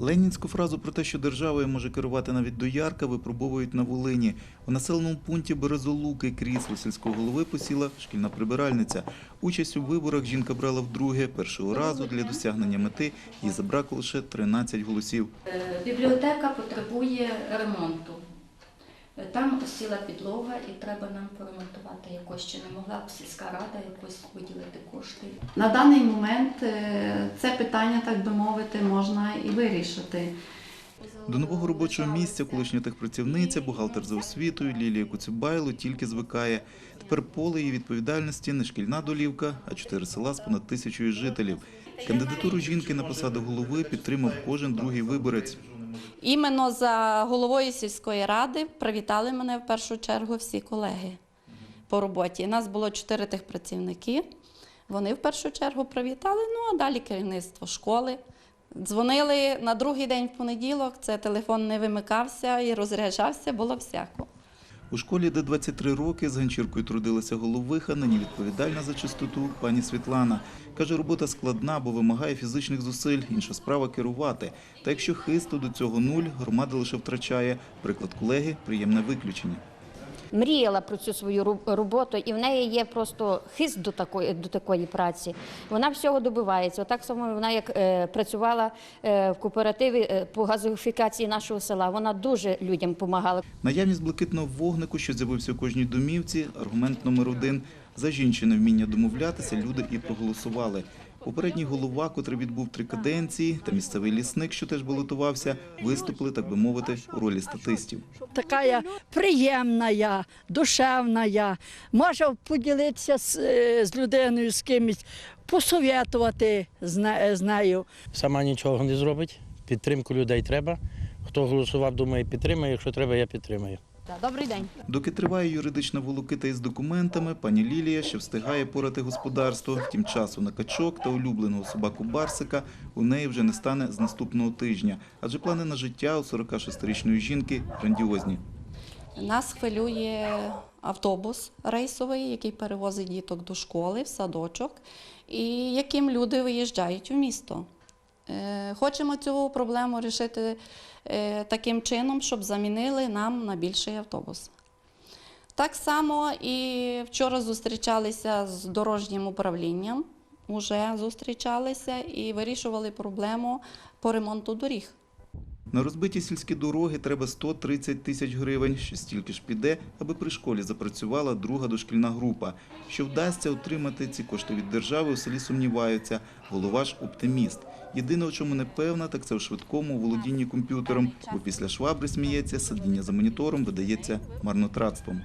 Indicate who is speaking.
Speaker 1: Ленінську фразу про те, що державою може керувати навіть доярка, випробовують на Волині. У населеному пункті Березолуки крісло сільського голови посіла шкільна прибиральниця. Участь у виборах жінка брала вдруге. Першого разу для досягнення мети їй забракло лише 13 голосів.
Speaker 2: Е, Бібліотека потребує ремонту. Е, Там осіла підлога і треба нам поремонтувати якось. Чи не могла б сільська рада якось виділити кошти?
Speaker 3: На даний момент е, це питання, так би мовити, можна і вирішити.
Speaker 1: До нового робочого місця колишня техпрацівниця, бухгалтер за освітою Лілія Куцюбайло тільки звикає. Тепер поле її відповідальності не шкільна долівка, а чотири села з понад тисячою жителів. Кандидатуру жінки на посаду голови підтримав кожен другий виборець.
Speaker 4: Іменно за головою сільської ради привітали мене в першу чергу всі колеги по роботі. Нас було чотири тих працівники. Вони в першу чергу привітали, ну а далі керівництво школи. Дзвонили на другий день в понеділок, це телефон не вимикався і розряджався, було всяко.
Speaker 1: У школі, де 23 роки, з ганчіркою трудилася головиха, нині відповідальна за чистоту пані Світлана. Каже, робота складна, бо вимагає фізичних зусиль, інша справа керувати. Та якщо хисту до цього нуль, громада лише втрачає. Приклад колеги – приємне виключення.
Speaker 5: Мріяла про цю свою роботу, і в неї є просто хист до такої, до такої праці. Вона всього добивається. Отак само вона як е, працювала е, в кооперативі е, по газифікації нашого села. Вона дуже людям допомагала.
Speaker 1: Наявність блакитного вогнику, що з'явився у кожній домівці – аргумент номер один. За жінчине вміння домовлятися люди і проголосували. Попередній голова, котрий відбув три каденції, та місцевий лісник, що теж балотувався, виступили, так би мовити, у ролі статистів.
Speaker 6: такая приємна, душевна. Може поділитися з, е, з людиною, з кимось, посовітувати з не- з нею.
Speaker 7: Сама нічого не зробить. Підтримку людей треба. Хто голосував, думає, підтримає. Якщо треба, я підтримаю.
Speaker 5: Добрий день.
Speaker 1: Доки триває юридична волокита із документами, пані Лілія ще встигає порати господарство. Втім, часу на качок та улюбленого собаку Барсика у неї вже не стане з наступного тижня. Адже плани на життя у 46-річної жінки грандіозні.
Speaker 4: Нас хвилює автобус рейсовий, який перевозить діток до школи, в садочок, і яким люди виїжджають у місто. Е, Хочемо цю проблему вирішити е, таким чином, щоб замінили нам на більший автобус. Так само і вчора зустрічалися з дорожнім управлінням, вже зустрічалися і вирішували проблему по ремонту доріг.
Speaker 1: На розбиті сільські дороги треба 130 тисяч гривень. що стільки ж піде, аби при школі запрацювала друга дошкільна група. Що вдасться отримати ці кошти від держави, у селі сумніваються. Голова ж оптиміст. Єдине, у чому не певна, так це у швидкому володінні комп'ютером, бо після швабри сміється, сидіння за монітором видається марнотратством.